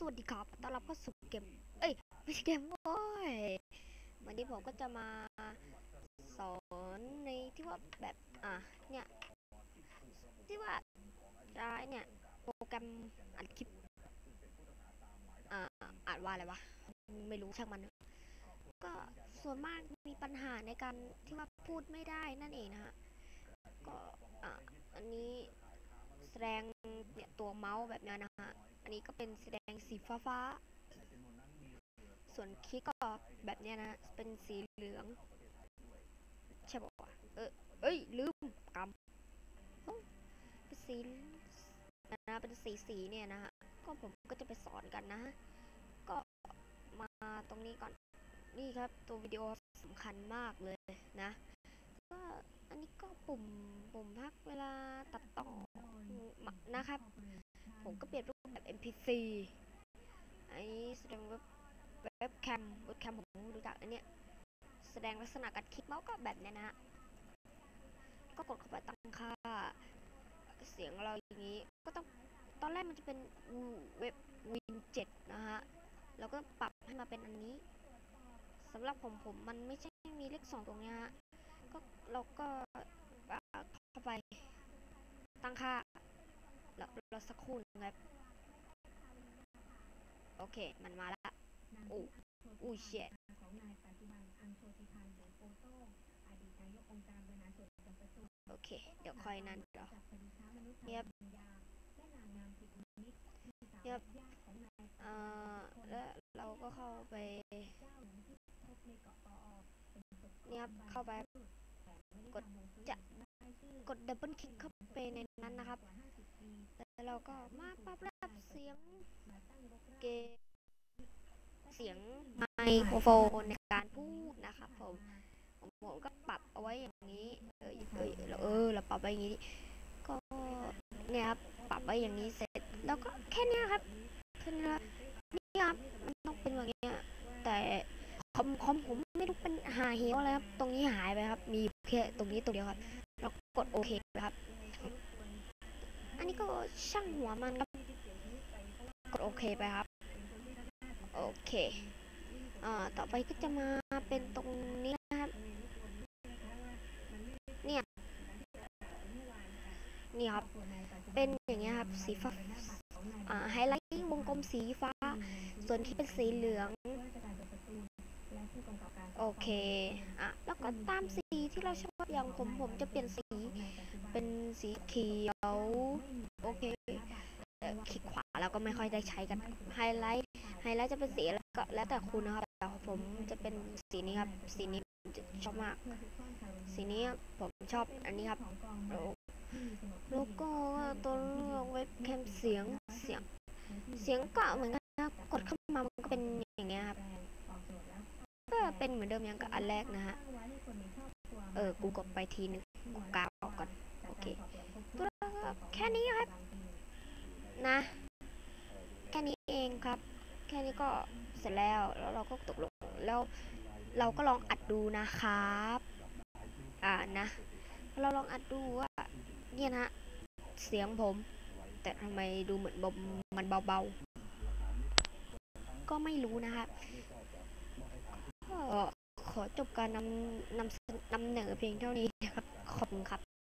สวัสดีครับ ต้อนรับเข้าสู่เกม เอ้ย ไม่ใช่เกมว้ยวันนี้ผมก็จะมาสอนในที่ว่าแบบ อะ เนี่ย ที่ว่าจะเนี่ย โปรแกรมอัดคลิป อ่าอ่านว่าอะไรวะ ไม่รู้ช่างมัน ก็ส่วนมากมีปัญหาในการที่ว่าพูดไม่ได้นั่นเองนะฮะ ก็ อะ อันนี้แสดงเนี่ยตัวเมาส์แบบนี้นะฮะ อันนี้ก็เป็นสีแดงสีฟ้าฟ้า ส่วนคลิกก็แบบเนี้ยนะเป็นสีเหลืองใช่ปะวะเออเอ้ยลืมกำเอ้าเป็นสีนะเป็นสีสีเนี่ยนะฮะก็ผมก็จะไปสอนกันนะ ก็มาตรงนี้ก่อนนี่ครับตัววิดีโอสำคัญมากเลยนะก็อันนี้ก็ปุ่มปุ่มพักเวลาตัดต่อนะครับ ผมก็เปลี่ยน รูปแบบ MP4 อันนี้แสดงเว็บเว็บแคมเว็บแคมผมรู้จักอันเนี้ยแสดงลักษณะการคลิกเมาส์ก็แบบเนี้ยนะฮะก็กดเข้าไปตั้งค่า เสียงเราอย่างนี้ก็ต้องตอนแรกมันจะเป็นเว็บวินเจ็ดนะฮะแล้วก็ปรับให้มาเป็นอันนี้สำหรับผมผมมันไม่ใช่มีเลขสองตรงนี้ฮะก็เราก็เข้าไปตั้งค่าแล้วเราสักครู่นึงครับ โอเค มันมาละอู้อู้เช็ดโอเค เดี๋ยวค่อยนั่นเดี๋ยวเย็บเย็บเอ่อแล้วเราก็เข้าไปเนี่ยครับเข้าไปกดจะกดดับเบิลคลิกเข้าไปในนั้นนะครับ แล้วเราก็มาปรับระดับเสียง เกมเสียงไมโครโฟนในการพูดนะครับผมผมก็ปรับเอาไว้อย่างนี้ เออเออเออเราปรับไว้อย่างนี้ ก็เนี่ยครับปรับไว้อย่างนี้เสร็จ แล้วก็แค่นี้ครับแค่นี้ครับนี่ครับมันต้องเป็นแบบนี้แต่คอมคอมผมไม่รู้เป็นหาเหวอะไรครับ ตรงนี้หายไปครับ มีแค่ตรงนี้ตัวเดียวครับเรากดโอเคครับ อันนี้ก็ช่างหัวมันครับ กดโอเคไปครับ โอเคอ่าต่อไปก็จะมาเป็นตรงนี้นะครับ เนี่ย นี่ครับ เป็นอย่างเงี้ยครับ สีฟ้าอ่าไฮไลท์วงกลมสีฟ้า ส่วนที่เป็นสีเหลือง โอเค อะ แล้วก็ตามสีที่เราชอบอย่างผมผมจะเปลี่ยนสี เป็นสีเขียว โอเคคลิกขวา แล้วก็ไม่ค่อยได้ใช้กันไฮไลท์ไฮไลท์จะเป็นสีแล้วก็แล้วแต่คุณนะครับแต่ผมจะเป็นสีนี้ครับสีนี้ชอบมาก สีนี้ผมชอบอันนี้ครับโลโก้ตัวเว็บแคมเสียงเสียง เสียงก็เหมือนกันนะกดเข้ามามันก็เป็นอย่างเงี้ยครับก็เป็นเหมือนเดิมอย่างกับอันแรกนะฮะเออกูกดไปทีนึงกูกาวออกก่อนโอเคตัวแค่นี้ครับนะ เองครับ แค่นี้ก็เสร็จแล้วแล้วเราก็ตกลงแล้วเราก็ลองอัดดูนะครับ อ่านะ เราลองอัดดูว่าเนี่ยนะเสียงผม แต่ทำไมดูเหมือนบมันเบาๆ ก็ไม่รู้นะครับก็ขอจบการนำนำนำเหนอเพียงเท่านี้นะครับ ขอบคุณครับ